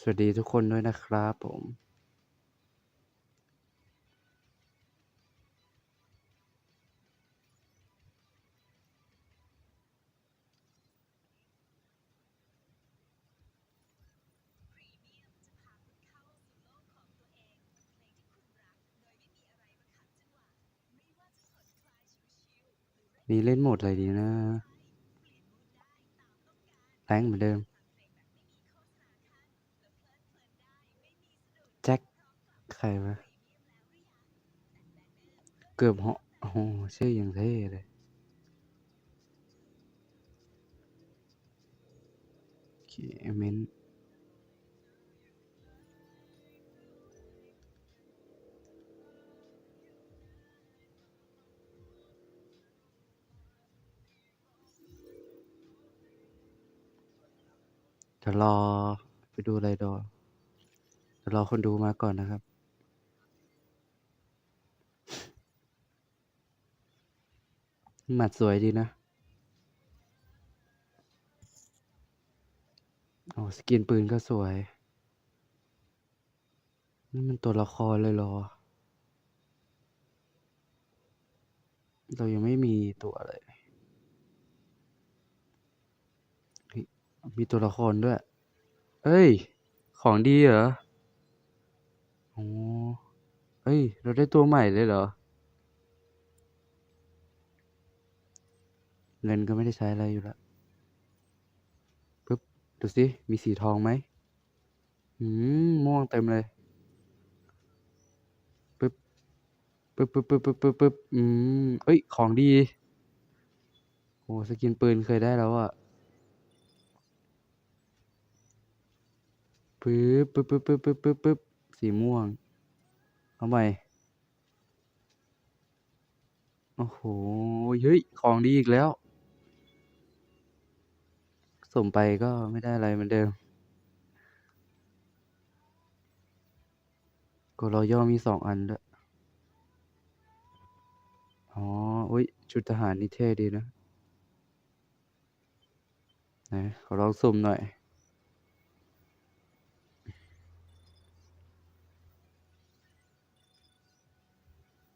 สวัสดีทุกคนด้วยนะครับผมนี่เล่นโหมดอะไรดีนะ แรงเหมือนเดิม แจ็ค ใครวะเกือบเหาะโอ้โหชื่ออย่างเท่เลยโอเคเมนเดี๋ยวรอไปดูอะไรดอเดี๋ยวรอคนดูมาก่อนนะครับ หมัดสวยดีนะ โอ้สกินปืนก็สวย นี่มันตัวละครเลยเหรอ เรายังไม่มีตัวเลยมีตัวละครด้วย เอ้ย ของดีเหรอโอ้เอ้ย เราได้ตัวใหม่เลยเหรอ เงินก็ไม่ได้ใช้อะไรอยู่แล้วปึ๊บดูสิมีสีทองไหมอืมม่วงเต็มเลยปึ๊บปึ๊บปึ๊บปึ๊บปึ๊บปึ๊บปึ๊บอืมเอ้ยของดีโอ้สกินปืนเคยได้แล้วอะปึ๊บปึ๊บปึ๊บปึ๊บปึ๊บปึ๊บปึ๊บสีม่วงเอาใหม่โอ้โหเฮ้ยของดีอีกแล้ว ส่งไปก็ไม่ได้อะไรเหมือนเดิมกดรอย่อมีสองอันด้วย อ๋อ อุ้ย ชุดทหารนี่เท่ดีนะ ไหน ขอลองสุ่มหน่อย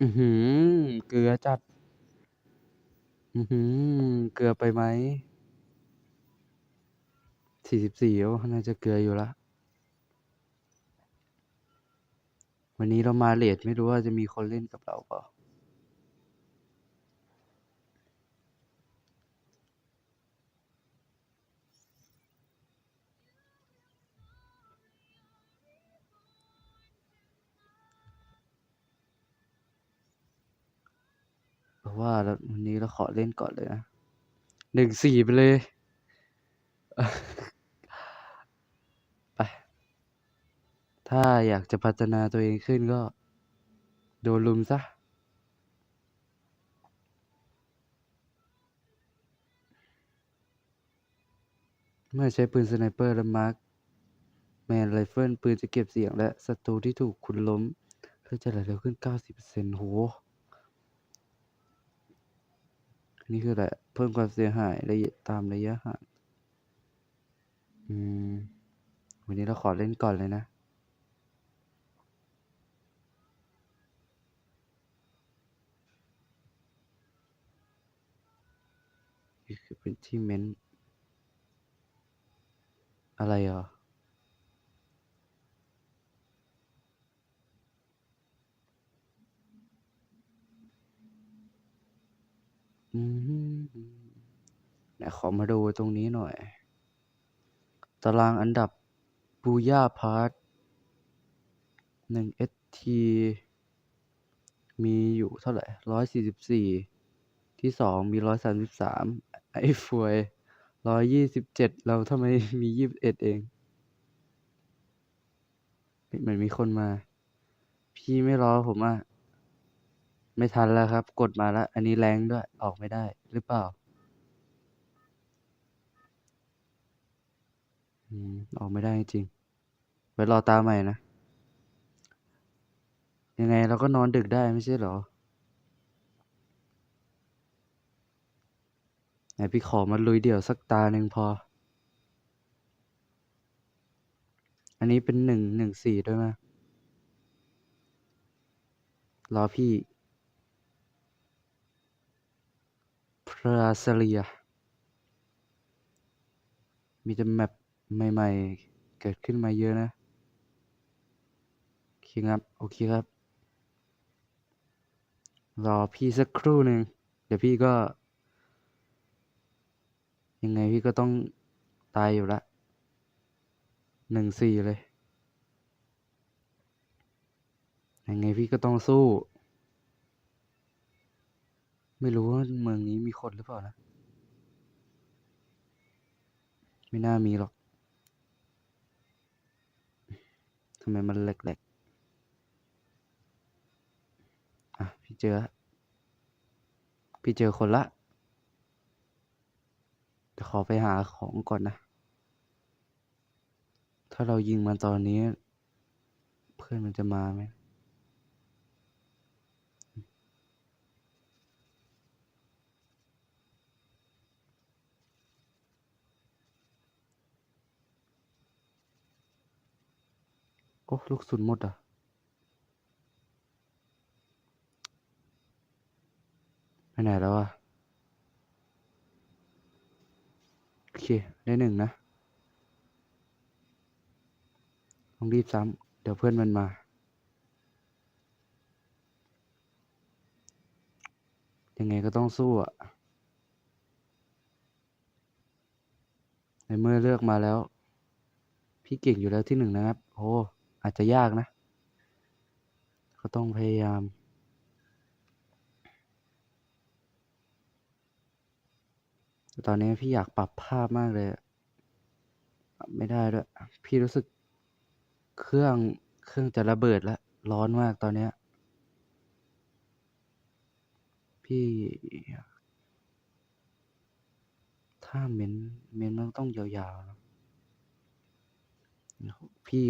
อือหือ เกลือจัด อือหือ เกลือไปไหม สี่สิบสี่โอ้น่าจะเกลืออยู่ละ วันนี้เรามาเลทไม่รู้ว่าจะมีคนเล่นกับเราเปล่าเพราะว่าวันนี้เราขอเล่นก่อนเลยนะหนึ่งสี่ไปเลย ไป ถ้าอยากจะพัฒนาตัวเองขึ้นก็ โดนลุมซะ เมื่อใช้ปืนสไนเปอร์และมาร์คแมนไรเฟิลปืนจะเก็บเสียงและศัตรูที่ถูกคุณล้มเพื่อจะไหลเร็วขึ้น 90%โหอันนี้คืออะไรเพิ่มความเสียหายระยะตามระยะห่างอืม วันนี้เราขอเล่นก่อนเลยนะ นี่คือ เป็นที่เม้น อะไรอะอืมไหนขอมาดูตรงนี้หน่อย ตารางอันดับบูย่าพาร์ทหนึ่งเอทีมีอยู่เท่าไหร่ร้อยสี่สิบสี่ ที่สองมีร้อยสามสิบสามไอ้ฟวยร้อยยี่สิบเจ็ดเราทำไมมียี่สิบเอ็ดเองเหมือนมีคนมา พี่ไม่รอผมอะ ไม่ทันแล้วครับ กดมาแล้ว อันนี้แรงด้วย ออกไม่ได้ หรือเปล่า อืม ออกไม่ได้จริงไว้รอตาใหม่นะ ยังไงเราก็นอนดึกได้ไม่ใช่หรอ ไหนพี่ขอมาลุยเดี่ยวสักตาหนึ่งพอ อันนี้เป็นหนึ่งหนึ่งสี่ด้วยไหมรอพี่พราเซเลีย มีแต่แมปใหม่ ๆ เกิดขึ้นมาเยอะนะ โอเคครับ โอเคครับ รอพี่สักครู่หนึ่ง เดี๋ยวพี่ก็ ยังไงพี่ก็ต้องตายอยู่ละหนึ่งสี่เลย ยังไงพี่ก็ต้องสู้ ไม่รู้ว่าเมืองนี้มีคนหรือเปล่านะ ไม่น่ามีหรอก ทำไมมันแหลกๆ อะ พี่เจอ พี่เจอคนละ ขอไปหาของก่อนนะ ถ้าเรายิงมันตอนนี้ เพื่อนมันจะมาไหมโอ้ลูกสุนหมดอะไปไหนแล้วอะ โอ เค ได้หนึ่งนะ ต้องรีบซ้ำ เดี๋ยวเพื่อนมันมา ยังไงก็ต้องสู้อะในเมื่อเลือกมาแล้ว พี่เก่งอยู่แล้วที่หนึ่งนะครับ โอ้ อาจจะยากนะ ก็ต้องพยายาม ตอนนี้พี่อยากปรับภาพมากเลย ไม่ได้ด้วย พี่รู้สึกเครื่องเครื่องจะระเบิดแล้ว ร้อนมากตอนนี้ พี่ ถ้าเม้นเม้นมันต้องยาวๆนะพี่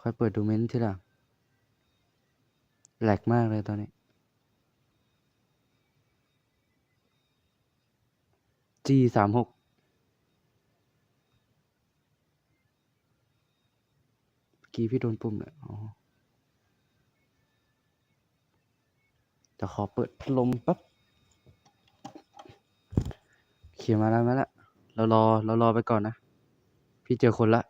คอยเปิดดูเม้นทีหลังแหลกมากเลยตอนนี้ G สามหกเมื่อกี้พี่โดนปุ่มเลยอ๋อจะขอเปิดพัดลมแป๊บเขียนมาแล้วมาแล้วเรารอเรารอไปก่อนนะ พี่เจอคนละ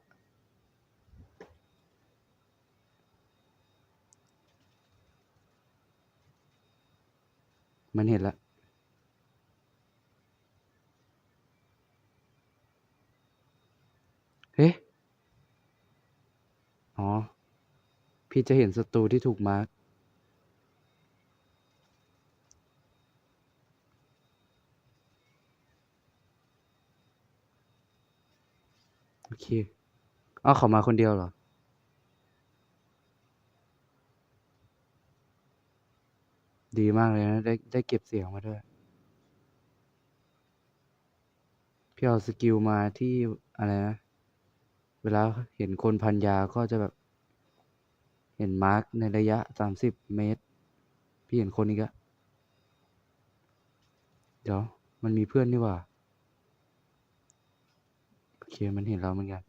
มันเห็นละ เฮ้ อ๋อ พี่จะเห็นศัตรูที่ถูกมาร์กโอเคอ้าวเขามาคนเดียวเหรอ ดีมากเลยนะ ได้ได้เก็บเสียงมาด้วย พี่เอาสกิลมาที่อะไรนะ เวลาเห็นคนพันยาก็จะแบบ เห็นมาร์กในระยะสามสิบเมตร พี่เห็นคนนี้ก็เดี๋ยว มันมีเพื่อนนี่ว่า โอเค มันเห็นเราเหมือนกัน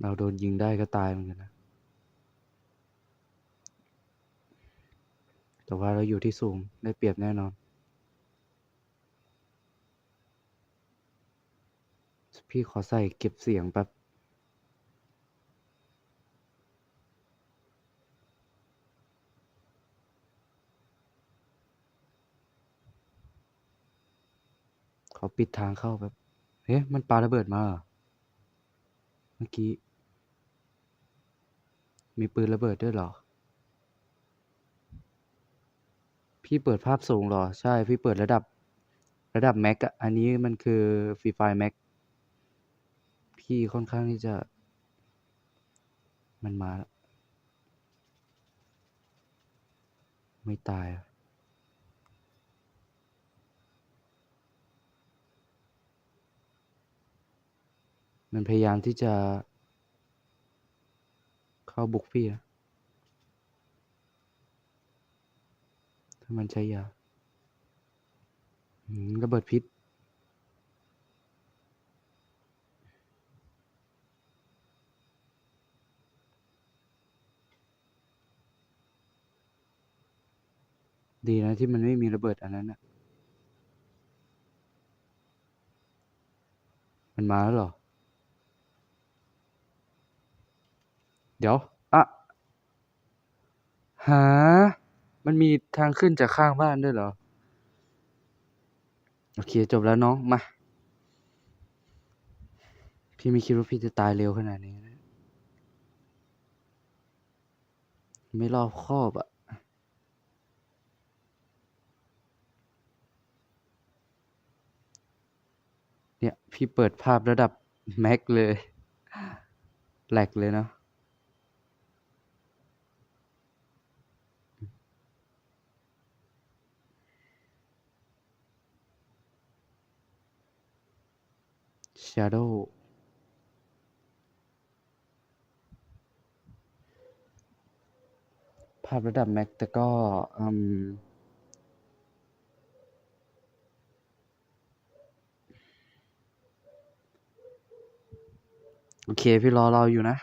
เราโดนยิงได้ก็ตายเหมือนกันนะ แต่ว่าเราอยู่ที่สูงได้เปรียบแน่นอน พี่ขอใส่เก็บเสียงแป๊บขอปิดทางเข้าแป๊บเฮ้ยมันปาระเบิดมา เมื่อกี้ มีปืนระเบิดด้วยเหรอ พี่เปิดภาพสูงเหรอ ใช่ พี่เปิดระดับ ระดับแม็กอะอันนี้มันคือฟรีไฟแม็ก พี่ค่อนข้างที่จะ มันมาแล้วไม่ตายมันพยายามที่จะ เข้าบุกพี่อะถ้ามันใช้ยาอืมระเบิดพิษ ดีนะที่มันไม่มีระเบิดอันนั้นอะมันมาแล้วเหรอ เดี๋ยว อะ หา มันมีทางขึ้นจากข้างบ้านด้วยเหรอ โอเค จบแล้วน้อง มา พี่ไม่คิดว่าพี่จะตายเร็วขนาดนี้นะ ไม่รอบคอบอะ เนี่ยพี่เปิดภาพระดับแม็กเลยแหลกเลยเนาะ Shadow ภาพระดับแม็กแต่ก็อืม โอเค พี่รอเราอยู่นะ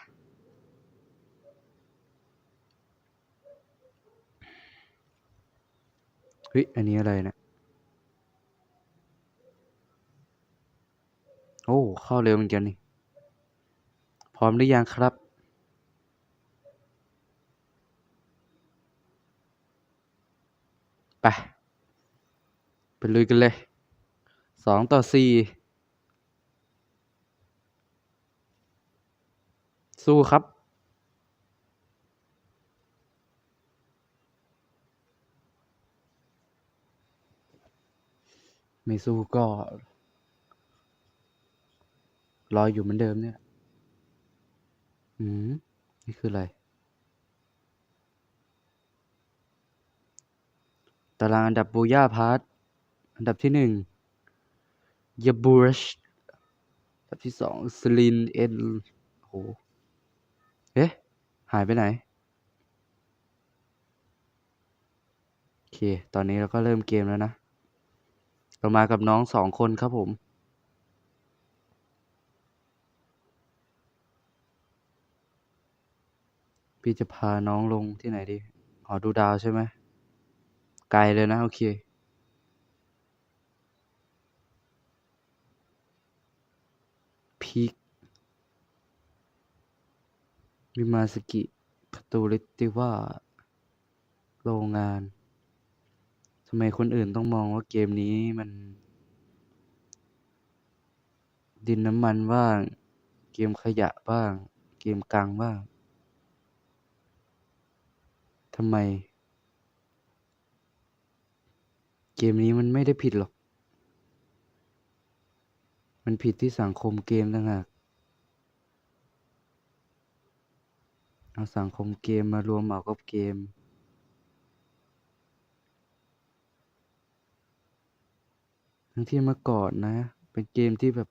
เฮ้ยอันนี้อะไรเนะี่ยโอ้ เข้าเร็วเหมือนกันนี่ พร้อมหรือยังครับ ไป ไปลุยกันเลยสองต่อสี่ สู้ครับไม่สู้ก็รออยู่เหมือนเดิมเนี่ย อืม นี่คืออะไร ตารางอันดับบูย่าพาร์ทอันดับที่หนึ่งยาบูรชอันดับที่สองสลินเอ็นโห เอ๊ะ หายไปไหน โอเค ตอนนี้เราก็เริ่มเกมแล้วนะ เรามากับน้องสองคนครับผมพี่จะพาน้องลงที่ไหนดีหอดูดาวใช่ไหม ไกลเลยนะ โอเค พีค วิมาสกิคาตูริติว่าโรงงานทำไมคนอื่นต้องมองว่าเกมนี้มัน ดินน้ำมันบ้าง เกมขยะบ้าง เกมกังบ้างทำไม เกมนี้มันไม่ได้ผิดหรอก มันผิดที่สังคมเกมต่างหาก เอาสังคมเกมมารวมเอากับเกม ทั้งที่เมื่อก่อนนะ เป็นเกมที่แบบ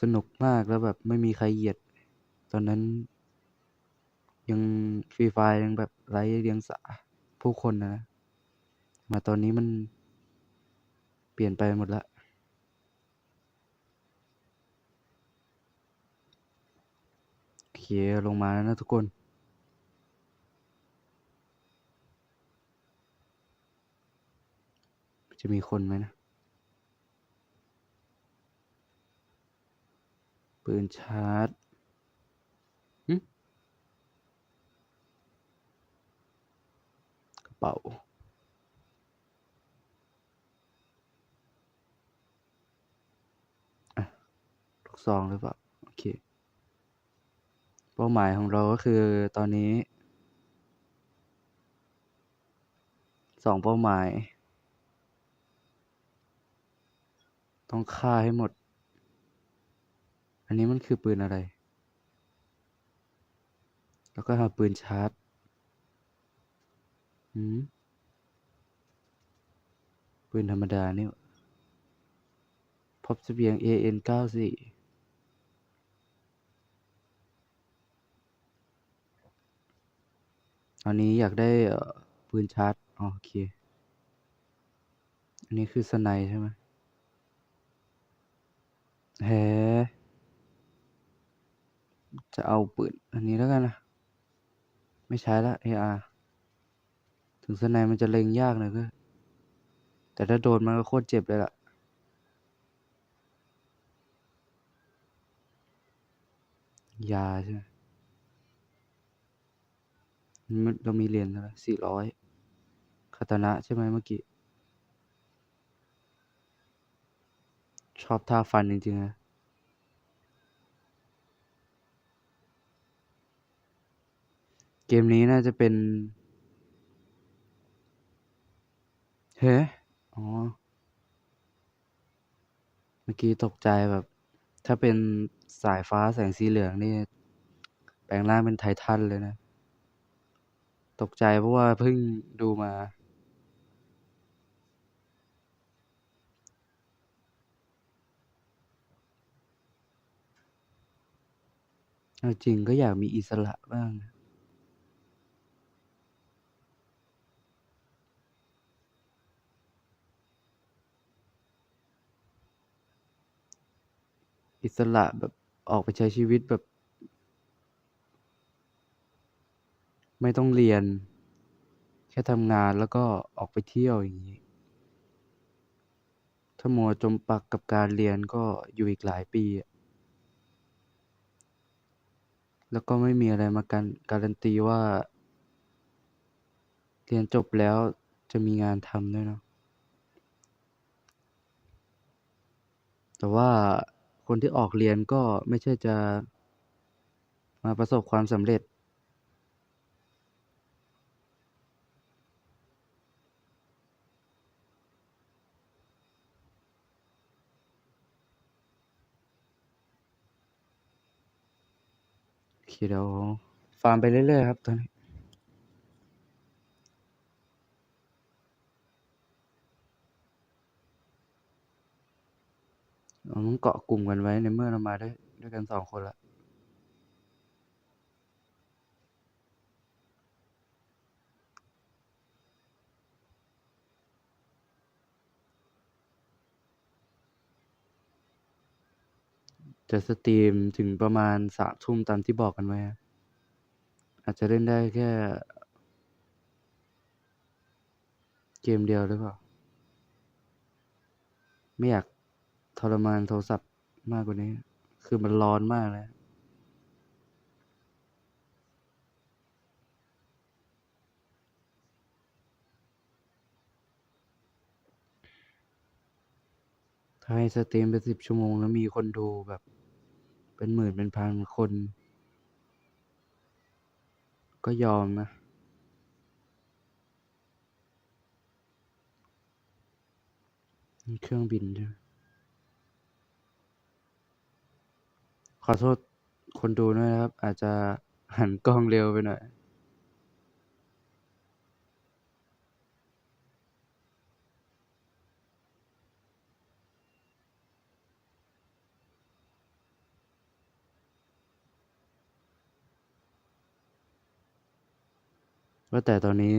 สนุกมากแล้วแบบไม่มีใครเหยียด ตอนนั้น ยังฟรีไฟยังแบบไร้เดียงสาผู้คนนะ มาตอนนี้มันเปลี่ยนไปหมดแล้ว โอ เคลงมาแล้วนะทุกคน จะมีคนไหมนะ ปืนชาร์จหึกระเป๋าอะลูกซองหรือเปล่า โอเค ป้าหมายของเราก็คือตอนนี้สองเป้าหมาย ต้องฆ่าให้หมด อันนี้มันคือปืนอะไร แล้วก็หาปืนชาร์จปืนธรรมดานี่พบเสบียง AN94 อันนี้อยากได้ปืนชาร์จอ๋อโอเค อันนี้คือสไนใช่ไหมแฮจะเอาปืนอันนี้แล้วกันนะ ไม่ใช้ละ AR ถึงสไนมันจะเล็งยากหน่อยก็ แต่ถ้าโดนมันก็โคตรเจ็บเลยล่ะยาใช่ไหม เรามีเหรียญเท่าไรสี่ร้อยคาตานะใช่ไหมเมื่อกี้ ชอบท่าฟันจริงๆนะเกมนี้น่าจะเป็น เฮ้ อ๋อ เมื่อกี้ตกใจแบบ ถ้าเป็นสายฟ้าแสงสีเหลืองนี่ แปลงร่างเป็นไททันเลยนะ ตกใจเพราะว่าเพิ่งดูมา จริงก็อยากมีอิสระบ้างอิสระแบบออกไปใช้ชีวิตแบบ ไม่ต้องเรียน แค่ทำงานแล้วก็ออกไปเที่ยวอย่างนี้ ถ้ามัวจมปักกับการเรียนก็อยู่อีกหลายปี แล้วก็ไม่มีอะไรมากันการันตีว่า เรียนจบแล้วจะมีงานทำด้วยเนาะแต่ว่าคนที่ออกเรียนก็ไม่ใช่จะมาประสบความสำเร็จ เคเดี๋ยวฟาร์มไปเรื่อยๆครับตอนนี้เราต้องเกาะกลุ่มกันไว้ในเมื่อเรามาด้วยด้วยกันสองคนละ จะสตรีมถึงประมาณสามทุ่มตามที่บอกกันไว้อาจจะเล่นได้แค่ เกมเดียวหรือเปล่า ไม่อยากทรมานโทรศัพท์มากกว่านี้ คือมันร้อนมากเลยถ้าให้สตรีมไปสิบชั่วโมงแล้วมีคนดูแบบ เป็นหมื่นเป็นพันคน ก็ยอมนะ เครื่องบินใช่ขอโทษคนดูด้วยนะครับ อาจจะหันกล้องเร็วไปหน่อย ว่าแต่ตอนนี้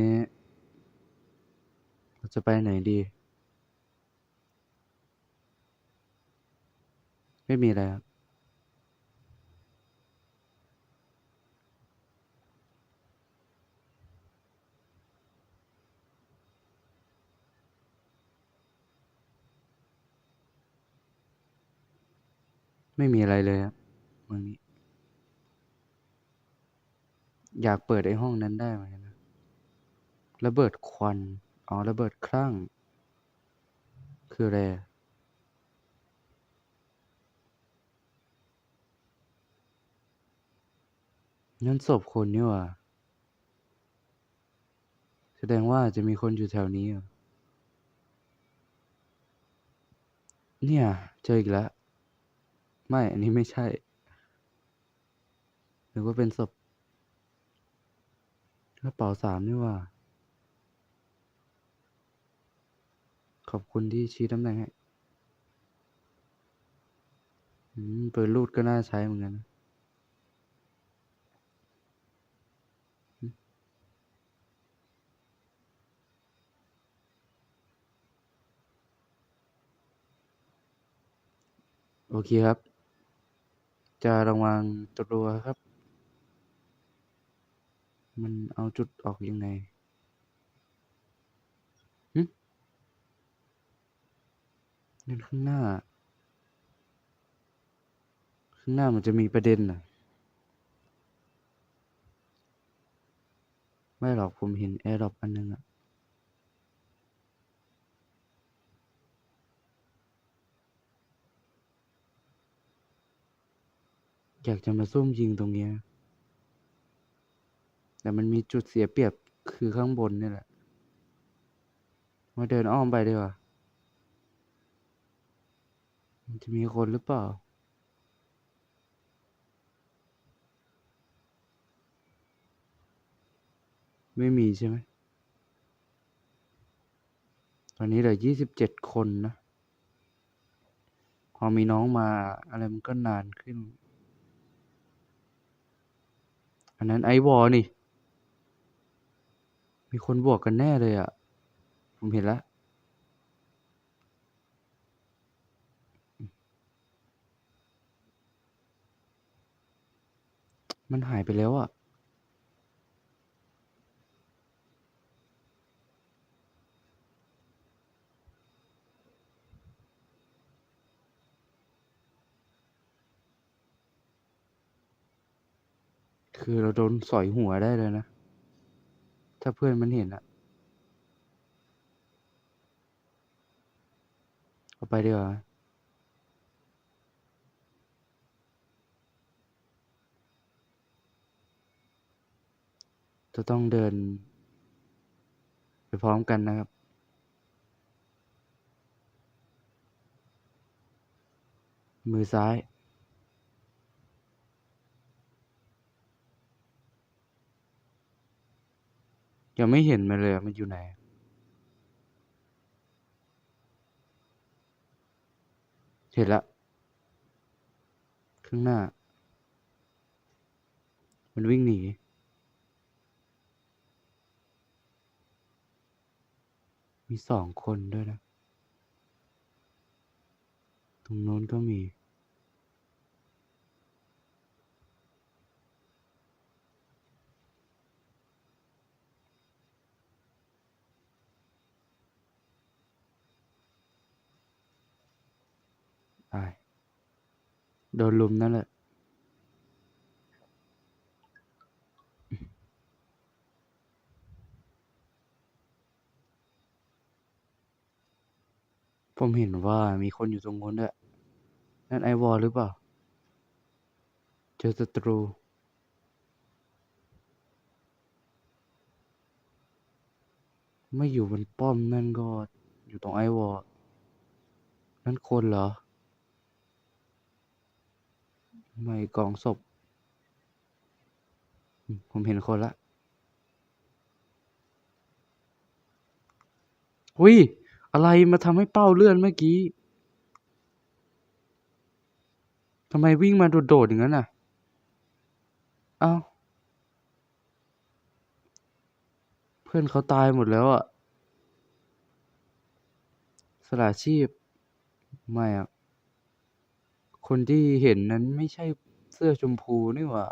เราจะไปไหนดี ไม่มีอะไรครับไม่มีอะไรเลยครับเมืองนี้ อยากเปิดไอ้ห้องนั้นได้เหมือนกัน ระเบิดควัน อ๋อ ระเบิดคลั่ง คืออะไรนั่นศพคนนี่ว่าแสดงว่าจะมีคนอยู่แถวนี้ เนี่ย เจออีกแล้ว ไม่ อันนี้ไม่ใช่ หรือว่าเป็นศพกระเป๋าสามนี่ว่า ขอบคุณที่ชี้ตำแหน่งให้เปิดรูดก็น่าใช้เหมือนกัน โอเคครับ จะระวังตัวครับ มันเอาจุดออกยังไง นั่นข้างหน้า ข้างหน้ามันจะมีประเด็นน่ะ ไม่หรอกผมเห็นแอร์ดรอปอันนึงอะอยากจะมาซุ่มยิงตรงเนี้ย แต่มันมีจุดเสียเปรียบคือข้างบนนี่แหละ มาเดินอ้อมไปดีกว่า มันจะมีคนหรือเปล่า ไม่มีใช่ไหม ตอนนี้เหลือยี่สิบเจ็ดคนนะ พอมีน้องมาอะไรมันก็นานขึ้น อันนั้นไอวอลนี่ มีคนบวกกันแน่เลยอะ่ะ ผมเห็นแล้ว มันหายไปแล้วอะคือเราโดนสอยหัวได้เลยนะ ถ้าเพื่อนมันเห็นอะเอาไปดีกว่า จะต้องเดิน ไปพร้อมกันนะครับ มือซ้าย ยังไม่เห็นมันเลยมันอยู่ไหนเห็นละข้างหน้า มันวิ่งหนี มีสองคนด้วยนะ ตรงโน้นก็มีโดนลุมนั่นแหละ ผมเห็นว่ามีคนอยู่ตรงนู้นด้วยนั่นไอวอลหรือเปล่า เจอศัตรู ไม่อยู่บนป้อมนั่นก็อยู่ตรงไอวอลนั่นคนเหรอ ไม่กองศพ ผมเห็นคนละหุย อะไรมาทำให้เป้าเลื่อนเมื่อกี้ทำไมวิ่งมาโดดๆอย่างนั้นน่ะ เอ้า เพื่อนเขาตายหมดแล้วอะสละชีพ ไม่อะคนที่เห็นนั้นไม่ใช่เสื้อชมพูนี่หว่า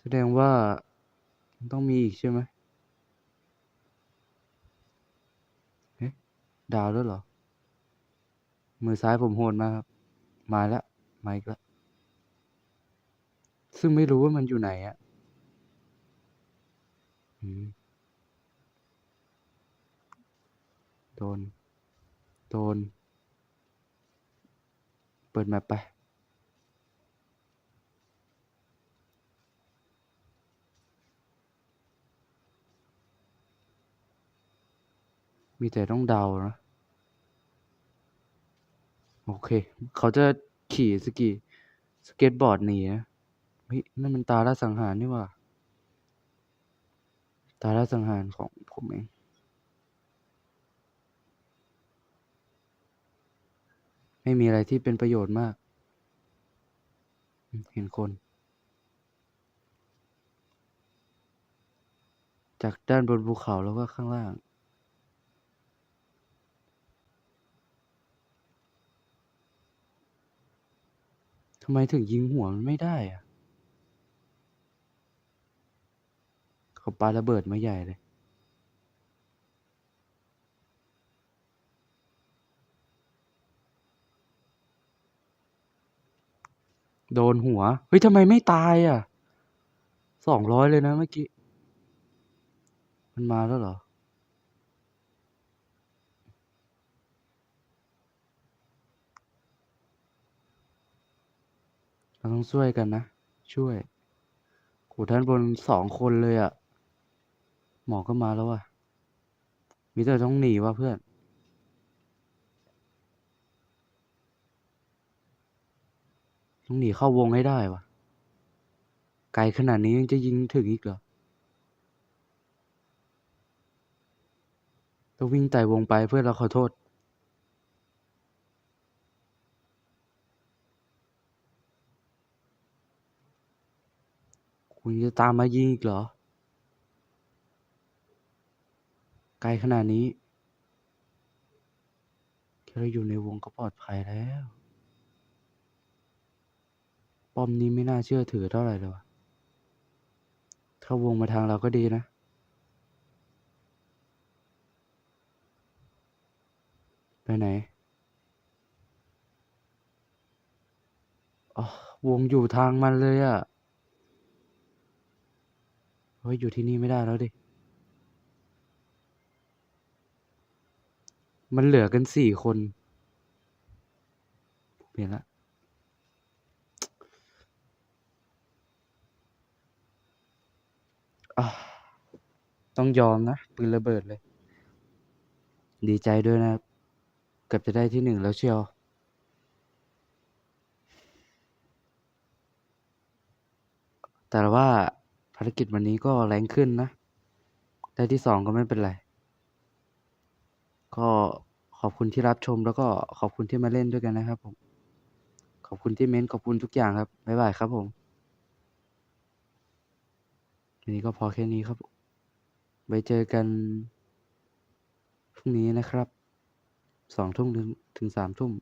แสดงว่าต้องมีอีกใช่ไหมเอ๊ะ ดาวแล้วเหรอ มือซ้ายผมโหดมากครับ มาแล้วมาอีกแล้วซึ่งไม่รู้ว่ามันอยู่ไหนอะอืมโดน โดน เปิดแมปไปมีแต่ต้องเดานะ โอเค เขาจะขี่สกีสเก็ตบอร์ดหนีนะเฮ้ยนั่นมันตาล่าสังหารนี่ว่า ตาล่าสังหารของผมเองไม่มีอะไรที่เป็นประโยชน์มาก เห็นคน จากด้านบนภูเขาแล้วก็ข้างล่างำไมถึงยิงหัวมันไม่ได้อะเขาปาระเบิดมาใหญ่เลย โดนหัว เฮ้ยทำไมไม่ตายอะ สองร้อยเลยนะเมื่อกี้ มันมาแล้วเหรอ เราต้องช่วยกันนะ ช่วยโหท่านบนสองคนเลยอะ่ะ หมอก็มาแล้วว่ะมีแต่ต้องหนีว่ะเพื่อน ต้องหนีเข้าวงให้ได้ว่ะ ไกลขนาดนี้ยังจะยิงถึงอีกเหรอต้องวิ่งไต่วงไปเพื่อนเราขอโทษ คุณจะตามมายิงอีกเหรอ ไกลขนาดนี้แค่เราอยู่ในวงก็ปลอดภัยแล้ว ป้อมนี้ไม่น่าเชื่อถือเท่าไหร่เลยวะถ้าวงมาทางเราก็ดีนะไปไหนอ๋อวงอยู่ทางมันเลยอะ่ะ เฮ้ยอยู่ที่นี่ไม่ได้แล้วดิ มันเหลือกันสี่คน เปลี่ยนละต้องยอมนะปืนระเบิดเลย ดีใจด้วยนะครับเกือบจะได้ที่หนึ่งแล้วเชียวแต่ว่า ภารกิจวันนี้ก็แรงขึ้นนะได้ที่สองก็ไม่เป็นไร ก็ขอบคุณที่รับชมแล้วก็ขอบคุณที่มาเล่นด้วยกันนะครับผม ขอบคุณที่เม้นต์ขอบคุณทุกอย่างครับ บ๊ายบายครับผมวันนี้ก็พอแค่นี้ครับไว้เจอกันพรุ่งนี้นะครับ สองทุ่มถึงถึงสามทุ่ม